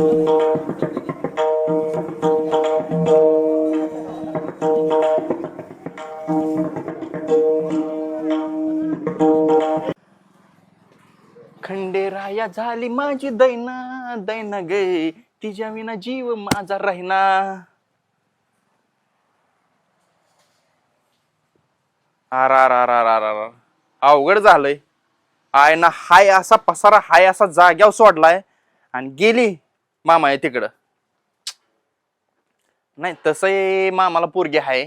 खंडेराया झाली माझी दैना दैना गे. तिच्या विना जीव माझा राहिना. आर आर आर आर आर आर. अवघड झालंय. आय ना हाय असा पसारा हाय असा जाग्यावर सोडलाय. आणि गेली. मामा आहे तिकडं. नाही तसंही मामाला पोरगी आहे.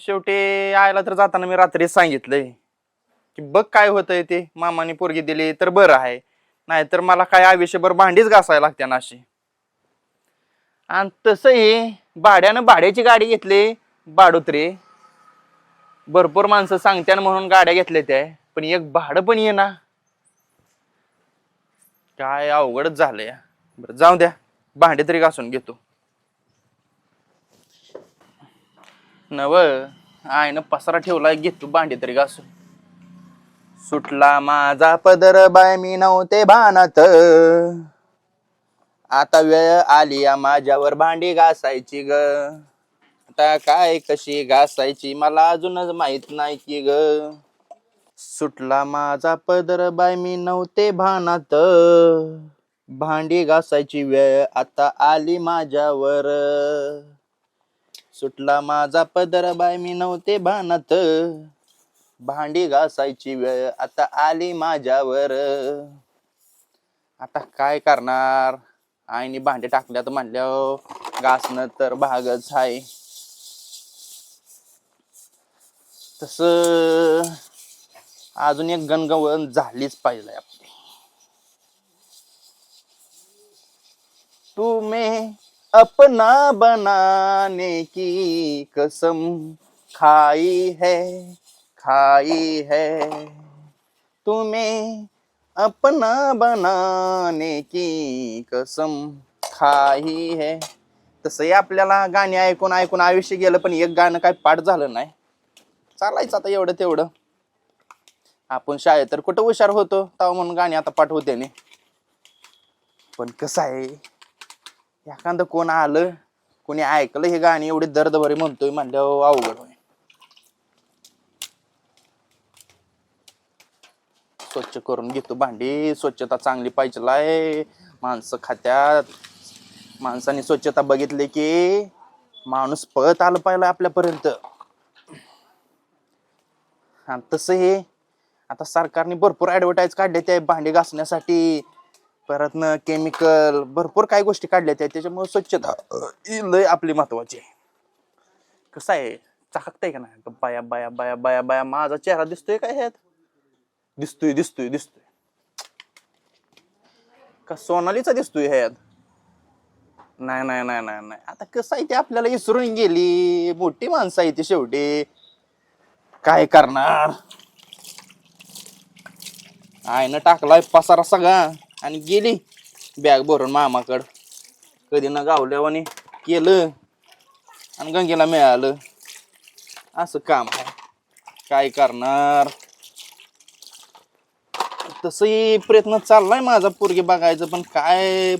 शेवटी आयला तर जाताना मी रात्री सांगितलंय की बघ काय होतंय ते. मामाने पोरगी दिली तर बरं आहे. नाहीतर मला काय आयुष्यभर भांडीच घासायला लागते ना अशी. आणि तसंही भाड्यानं भाड्याची गाडी घेतली बाडोत्री भरपूर माणसं सांगत्यान म्हणून गाड्या घेतल्या त्या पण एक भाडं पण ये ना काय अवघडच झालंय. बरं जाऊ द्या. भांडे तरी घासून घेतो. नव आयनं पसारा ठेवला घेतो भांडे तरी घासून. सुटला माझा पदर बाय मी नव्हते भानात. आता वेळ आली या माझ्यावर भांडी घासायची ग. आता काय कशी घासायची मला अजूनच माहीत नाही की ग. सुटला माझा पदर बाय मी नव्हते भानात. भांडी घासायची वेळ आता आली माझ्यावर. सुटला माझा पदर बाय मी नव्हते भानात. भांडी घासायची वेळ आता आली माझ्यावर. आता काय करणार? आईने भांडे टाकल्यात म्हणल्यावर घासणं तर भागच आहे. तस अजून एक गणगवळण झालीच पाहिजे आपली. तुम्हें अपना बनाने की कसम खाई है खाई है. तुम्हें अपना बनाने की कसम खाई है. तसंही आपल्याला गाणी ऐकून ऐकून आयुष्य गेलं पण एक गाणं काय पाठ झालं नाही. चालायचं आता एवढं तेवढं. आपण शाळेत तर कुठं हुशार होतो? तेव्हा म्हणून गाणी आता पाठवते ने पण कसं आहे एखादं कोण आलं कोणी ऐकलं हे गाणी एवढी दर्दभरी म्हणतोय म्हणल्यावर अवघड होय स्वच्छ करून घेतो भांडी स्वच्छता चांगली पाहिजे आहे माणसं खात्यात. माणसाने स्वच्छता बघितली की माणूस पळत आलं पाहिलं आपल्यापर्यंत. आणि तसं हे आता सरकारने भरपूर ऍडव्हर्टाईज काढल्या त्या भांडी घासण्यासाठी. परत न केमिकल भरपूर काही गोष्टी काढल्या त्या त्याच्यामुळे स्वच्छता ही लय आपली महत्वाची आहे. कसं आहे चाकतंय का नाही? बाया बाया बाया बाया बाया माझा चेहरा दिसतोय काय ह्यात? दिसतोय दिसतोय दिसतोय. का सोनालीचा दिसतोय ह्यात? नाही नाही नाही नाही नाही. आता कसं आहे ते आपल्याला विसरून गेली. मोठी माणसं आहे ती शेवटी. काय करणार? आईनं टाकलाय पसारा सगळा आणि गेली बॅग भरून मामाकड. कधी ना गावल्यावानी केलं आणि गंगेला मिळालं. असं काम आहे. काय करणार? तसही प्रयत्न चाललाय माझा पोरगी बघायचं पण काय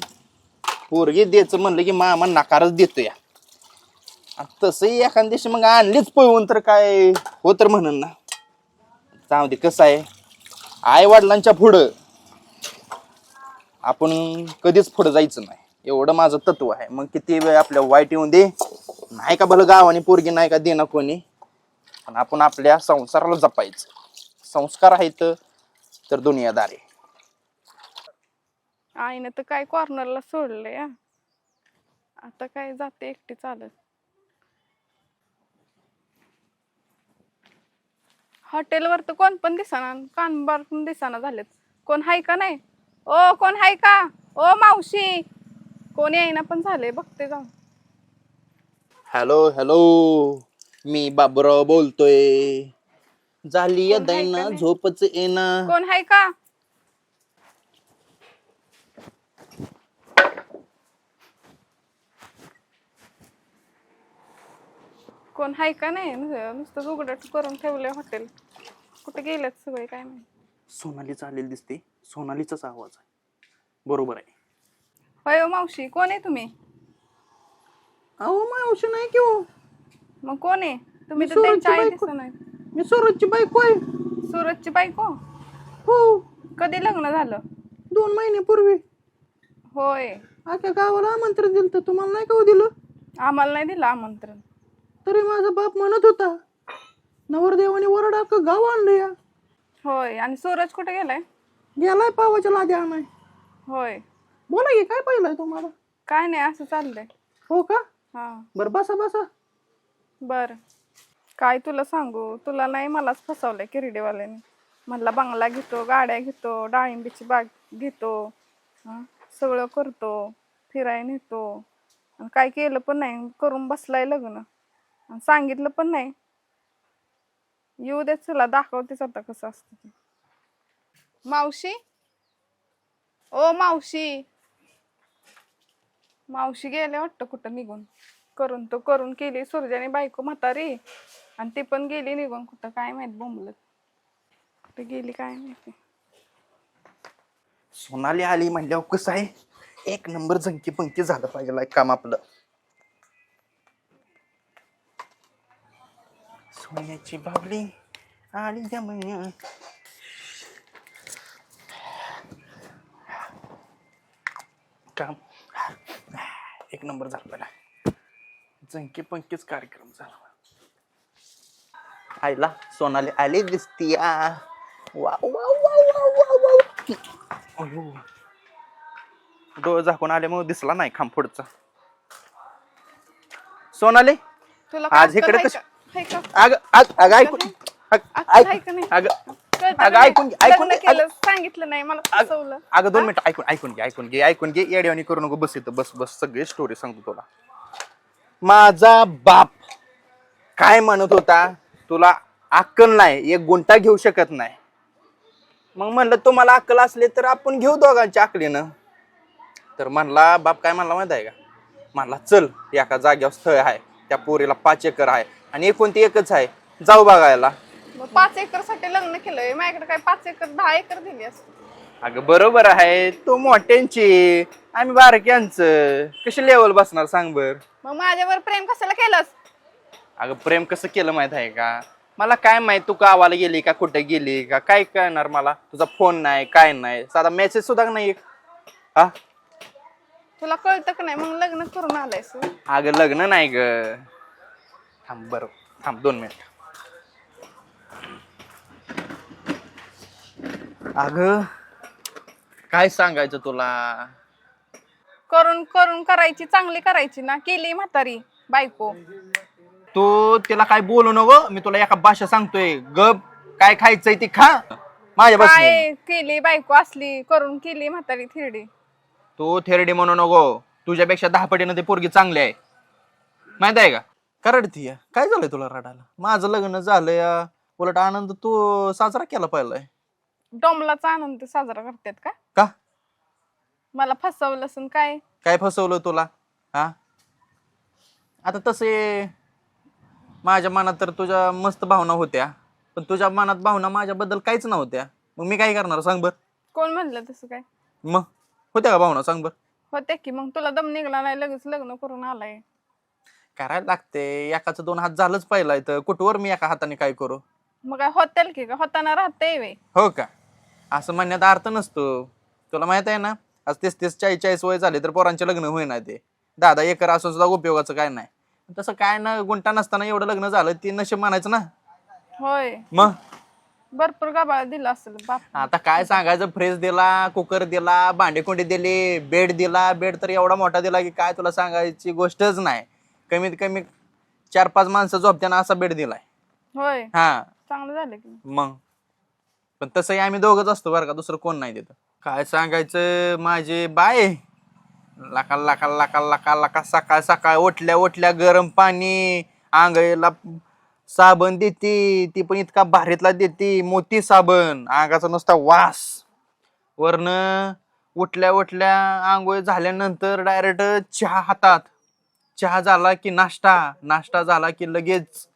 पोरगी द्यायचं म्हणलं की मामा नकारच देतो या तसंही एखाद्या दिवशी मग आणलीच पळवून तर काय हो तर म्हणून ना. जाऊ दे कसं आहे? आई वडिलांच्या पुढं आपण कधीच पुढं जायचं नाही. एवढं माझं तत्व आहे. मग किती वेळ आपल्या वाईट येऊन दे. नाही का भलं गावाने पोरगी नाही का देणं कोणी? पण आपण आपल्या संसाराला जपायचं. संस्कार आहेत तर दुनियादार आहे. आईनं तर काय कॉर्नरला सोडलंय आता काय जाते एकटी चालत हॉटेलवर तर कोण पण दिसाना कानबार पण दिसाना झालेत. कोण हाय का नाही? ओ कोण हाय का? ओ मावशी! कोण येईना पण झाले बघते जाऊन. Hello hello! मी बाबूराव बोलतोय. झाली या कोण का दैना नाही? झोपच येना कोण हाय का? कोण हाय का नाही? नुस- नुसतं उघडं करून ठेवलंय हॉटेल कुठे गेलेत सगळे काय नाही सोनालीचा आलेली दिसते सोनालीचाच आवाज आहे. बरोबर आहे. होय हो मावशी कोण आहे तुम्ही? अहो मावशी नाही की हो. मग कोण आहे? तुम्ही मी तर त्यांच्या सूरजची आई बायको. दिसत नाही. मी सूरजची बायको आहे. सूरजची बायको? हो. कधी लग्न झालं? दोन महिन्यापूर्वी. होय. आख्या गावाला आमंत्रण दिलं तर तुम्हाला नाही का हो दिलं? आम्हाला नाही दिलं आमंत्रण. तरी माझा बाप म्हणत होता नवरदेवाने वरड अख्खं गाव आणलं होय आणि सूरज कुठे गेलाय? गेलाय पावाच्या लादी आणाय. होय. बोला की काय पाहिलंय तुम्हाला? काय नाही असं चाललंय. हो का? हा. बरं बसा बसा. बर. काय तुला सांगू? तुला नाही मलाच फसवलंय किरडेवाल्याने. म्हणला बंगला घेतो गाड्या घेतो डाळिंबीची बाग घेतो हं, सगळं करतो फिराय नेतो. आणि काय केलं पण नाही करून बसलाय लग्न. आणि सांगितलं पण नाही. येऊ देत चला दाखवतेच आता कसं असतं ते. मावशी? ओ मावशी. मावशी गेले वाटतं कुठं निघून. करून तो करून केली सुरजाने बायको म्हातारी. आणि ती पण गेली निघून कुठं काय माहीत बोंबलत. कुठं गेली काय माहिती. सोनाली आली म्हणल्यावर कसं आहे? एक नंबर झंकी पंक्ती झालं पाहिजे काम आपलं. सोन्याची बाबली आली जमण्या काम एक नंबर झालं पाहिजे झंकी पंकीच कार्यक्रम झाला आईला सोनाली आली दिसती वा वा वा वा वा वा अयो. डोळे झाकून आल्यामुळे दिसला नाही खांब पुढचा सोनाली तुला आज काय इकडे कश-? अग अग ऐकून अग ऐक नाही? अग कळतं अगं का ऐकून नाही? घे, ऐकून लग्न घे, केलं सांगितलं नाही मला फसवलं. अगं दोन मिनिटं ऐकून ऐकून घे ऐकून घे ऐकून घे. येड्यावानी करू नको बस इथं बस बस. सगळी स्टोरी सांगतो तुला. माझा बाप काय म्हणत होता? तुला अक्कल नाही एक गुंटा घेऊ शकत नाही. मग म्हणलं तुम्हाला अक्कल असले तर आपण घेऊ दोघांच्या अकलीनं तर म्हणला बाप काय म्हणला माहीत आहे का? म्हणला चल एका जाग्यावर स्थळ आहे. त्या पोरीला पाच एकर आहे. आणि एकूण ती एकच आहे. जाऊ बघायला. मग पाच एकरसाठी लग्न केलंय. माझ्याकडे काय पाच एकर दहा एकर दिली असते. अगं बरोबर आहे. तो मोठ्यांची आम्ही बारक्यांचं. कशी लेवल बसणार सांग बर? मग माझ्यावर प्रेम कशाला केलंस? अगं प्रेम कसं केलं माहीत आहे का? मला काय माहीत तू गावाला गेली का कुठे गेली का? काय कळणार मला? तुझा फोन नाही काय नाही. साधा मेसेज सुद्धा नाही. एक. हा? तुला कळतं का नाही? मग लग्न करून आलायस. अगं लग्न नाही ग. थांब बरं. थांब दोन मिनिट. अगं काय सांगायचं तुला? करून करून करायची चांगली करायची ना. केली म्हातारी बायको. तू तिला काय बोलू नको मी तुला एका भाषा सांगतोय. गप काय खायचंय ती खा. माझ्या काय केली बायको असली करून केली म्हातारी थिरडी. तू थेरडी म्हणू नको. तुझ्यापेक्षा दहा पटीनं ते पोरगी चांगली आहे. माहीत आहे का? का रडती काय झालंय तुला रडायला? माझं लग्न झालंय उलट आनंद तू साजरा केला पाहिजे डोंबलाचा आनंद साजरा करतात का? का? मला फसवलं असून काय? काय फसवलं तुला? हा? आता तसे माझ्या मनात तर तुझ्या मस्त भावना होत्या पण तुझ्या मनात भावना माझ्याबद्दल काहीच नव्हत्या. मग मी काय करणार? सांग बर. कोण म्हणलं तसं काय? मग? होत्या का भावना? सांग बर. होते की मग तुला दम निघला नाही लगेच लग्न करून आलाय. करायला लागते. एकाचं दोन हात झालंच पाहिलं तर कुठवर मी एका हाताने काय करू? मग काय होतेल की? होताना राहते वे हो का? असं म्हणण्यात अर्थ नसतो. तुला माहीत आहे ना? आज तीस तीस चाळीस चाळीस वय झाले तर पोरांचे लग्न होईना ते. दादा एकर असून सुद्धा उपयोगाचं काय नाही. तसं काय ना गुंटा नसताना एवढं लग्न झालं ते नशीब म्हणायचं ना? होय. मग? भरपूर गाबाळ दिला असेल बाप. आता काय सांगायचं? फ्रेज दिला कुकर दिला भांडेकुंडी दिली बेड दिला. बेड तर एवढा मोठा दिला की काय तुला सांगायची गोष्टच नाही. कमीत कमी चार पाच माणसं झोपत्याना असा बेड दिलाय. होय. हा. चांगलं झालं की. मग. पण तसंही आम्ही दोघच असतो बरं का दुसरं कोण नाही तिथं काय सांगायचं माझे बाय. लाका लाका लाका लाका लाका सकाळ सकाळ उठल्या उठल्या गरम पाणी आंघोळीला साबण देते ती पण इतका भारीतला देते मोती साबण अंगाचा नुसता वास. वरन उठल्या उठल्या आंघोळ झाल्यानंतर डायरेक्ट चहा हातात. चहा झाला की नाश्ता? नाश्ता झाला की लगेच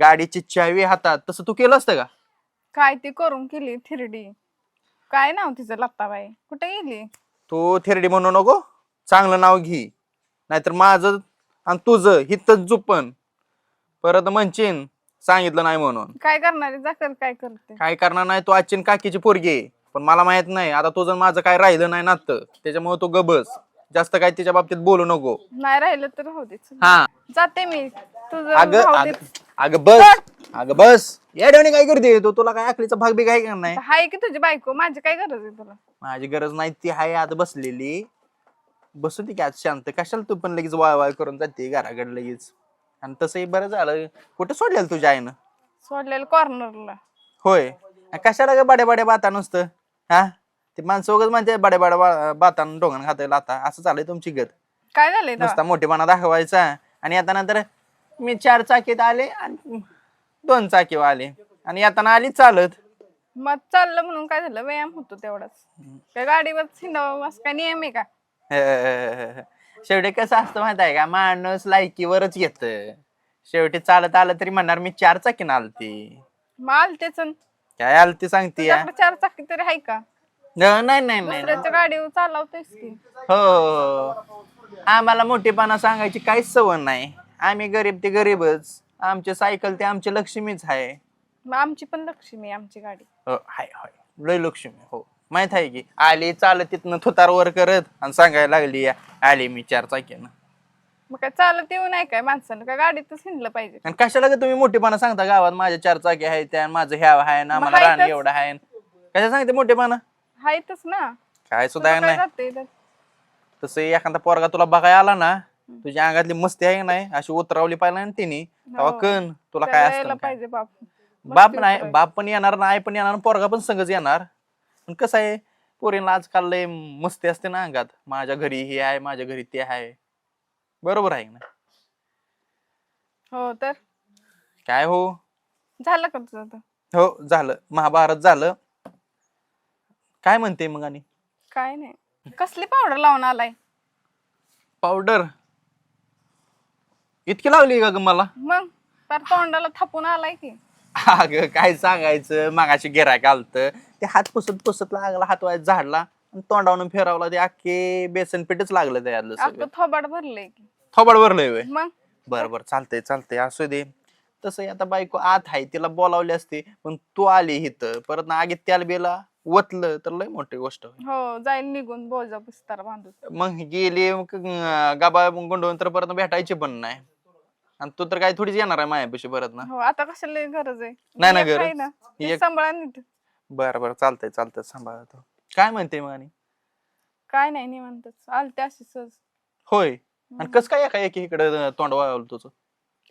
गाडीची चावी हातात. तसं तू केलं असतं का? काय ती करून केली थिरडी. काय नाव तिचं लत्ताबाई कुठे गेली? तू थेरडी म्हणू नको. चांगलं नाव घे. नाहीतर माझं आणि तुझं हिथं जुपन. परत म्हणशीन सांगितलं नाही म्हणून. काय करणार काय करते? काय करणार नाही? तू आजची काकीची पोरगी आहे. पण मला माहीत नाही. आता तुझं आणि माझं काय राहिलं नाही नातं. त्याच्यामुळे तू गबस. जास्त काय तिच्या बाबतीत बोलू नको. नाही राहिलं तर राहू दे चल. हा. जाते मी. तुझं अगं राहू अगं दे अगं बस. अगं बस. या ठेवणी काय करते? तू तुला काय अकलीचा भाग बी काय करणार नाही? हाय की तुझी बायको? माझी काय गरज आहे तुला? माझी गरज नाही ती हाय आता बसलेली. बसू दे की आज शांत. कशाला तू पण लगेच वाय वाय करून जाते घराकडे लगेच? आणि तसंही बरं झालं. कुठे सोडलेलं तुझ्या आईनं? सोडलेलं कॉर्नरला होय. आणि कशाला ग बडे बडे बाता नुसतं? हा? ते माणसं म्हणते बडे बडे बातान डोंगण खाते लाता. असं चाललंय तुमची गत. काय झालंय तेव्हा? नुसता मोठेपणा दाखवायचा. आणि आता नंतर मी चार चाकीत आले आणि दोन चाकी आले. आणि येताना आली चालत. मग चाललं म्हणून काय झालं? व्यायाम होतो तेवढाच. त्या गाडीवर हिंडावं असं काय नियम आहे का? शेवटी कसं असतं माहीत आहे का? माणूस लायकीवरच येत शेवटी चालत आलं तरी म्हणणार मी चार चाकीन आलती. मग आलतेच. काय आलती सांगते तुझ्याकडे चार चाकी तरी आहे का? नाही नाही नाही नाही. दुसऱ्याच्या गाडीवर चालवतोयस की. हो आम्हाला मोठेपणा सांगायची काहीच सवय नाही. आम्ही गरीब ते गरीबच. आमचे सायकल ते आमचे लक्ष्मीच आहे. मग आमची पण लक्ष्मी आहे, आमची गाडी. हो, हाय हाय. लय लक्ष्मी हो. माहीत आहे की आली चालत तिथनं थुतारवर करत आणि सांगायला लागली या आली मी चार चाकीनं. मग काय चालत येऊ नाही काय माणसानं? काय गाडीतच हिंडलं पाहिजे? आणि कशाला ग तुम्ही मोठेपणा सांगता गावात? माझ्या चार चाकी आहे त्या माझं ह्या आहे ना मग मला रान तर. एवढं आहे. कशा सांगते मोठेपणा? हायतच ना. काय सुद्धा तुला काय नाही. त्यात? तसं एखादा पोरगा तुला बघायला आला ना तुझ्या अंगातली मस्ती आहे का नाही अशी उतरवली पाहिजे ना तिने तेव्हा हो. कण तुला काय त्याला यायला काय. पाहिजे बाप. बाप मस्ती नाही. बाप पण येणार ना आई पण येणार आणि पोरगा पण संगच येणार. पण कसं आहे पोरींना आजकाल लय मस्ती असते ना अंगात. माझ्या घरी हे आहे माझ्या घरी ते आहे. बरोबर आहे ना हो तर? काय हो? झालं का तुझं? हो झालं. महाभारत झालं. काय म्हणते मग आणि? काय नाही. कसली पावडर लावून आलाय? पावडर इतकी लावली का ग मला? मग तर तोंडाला थापून आलाय की. अगं काय सांगायचं? मागाशी गिरायक आलत. ते हात पुसत पुसत लागला हात वायत झाडला. आणि तोंडावरून फिरवला ते अख्खे बेसन पीठच लागलं त्यातलं सगळं. अख्खं थोबाड भरलंय की. थोबड भरलंय व्हय. मग? बरं बरं चालतंय चालतंय. असू दे. तसं आता बायको आत आहे तिला बोलावली असते. पण तू आली इथं. परत ना आगीत त्याला बेला. वतलं तर लय मोठी गोष्ट होईल. हो जाईल निघून बोजा बिस्तार बांधून. मग गेली मग, अं, गाबा गुंडवून तर परत भेटायची पण नाही. आणि तू तर काय थोडीच येणार आहे मायापाशी परत ना. हो आता कशाला गरज आहे? नाही ना गरज. आहे ना ती एक- सांभाळा नीट बरं बरं चालतंय चालतंय सांभाळतो काय म्हणते मग आणि? काय नाही निवांतच. आलते अशी सहज. होय. आणि कस काय एका एक इकडे तोंड वाळवलं तुझं?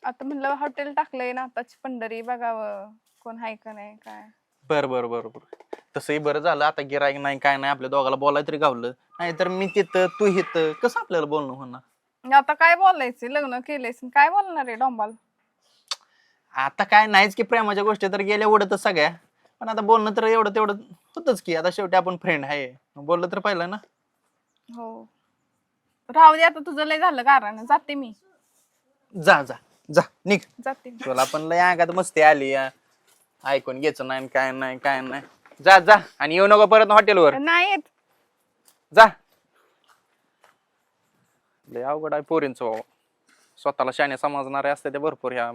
आता म्हणलं हॉटेल टाकलंय ना आताची पंढरी बघावं कोण हाय का नाही काय. बर बर बर बर. तसंही बरं झालं. आता गिरायक नाही काय नाही. आपल्या दोघाला बोलाय तरी गावलं. नाहीतर मी तिथं तू इथं कसं आपल्याला बोलणं होणार? आता काय बोलायचं? लग्न केलंयस. काय बोलणार आहे डोंबाल? आता काय नाहीच की प्रेमाच्या गोष्टी तर गेल्या उडतच सगळ्या. पण आता बोलणं तर एवढं तेवढं होतच की. आता शेवटी आपण फ्रेंड आहे. बोललं तर पाहिलं ना? हो. राहू दे आता. तुझं लय झालं कारण जाते मी. जा जा. जा. निघ. जाते. तुला पण लय अंगात मस्ती आली या. ऐकून घ्यायचं नाही काय नाही काय नाही. जा जा. आणि येऊ नको परत हॉटेलवर. नाही येत जा. लय अवघड आहे पोरींचं बाबा. स्वतःला शाने समजणारे असते ते भरपूर ह्या.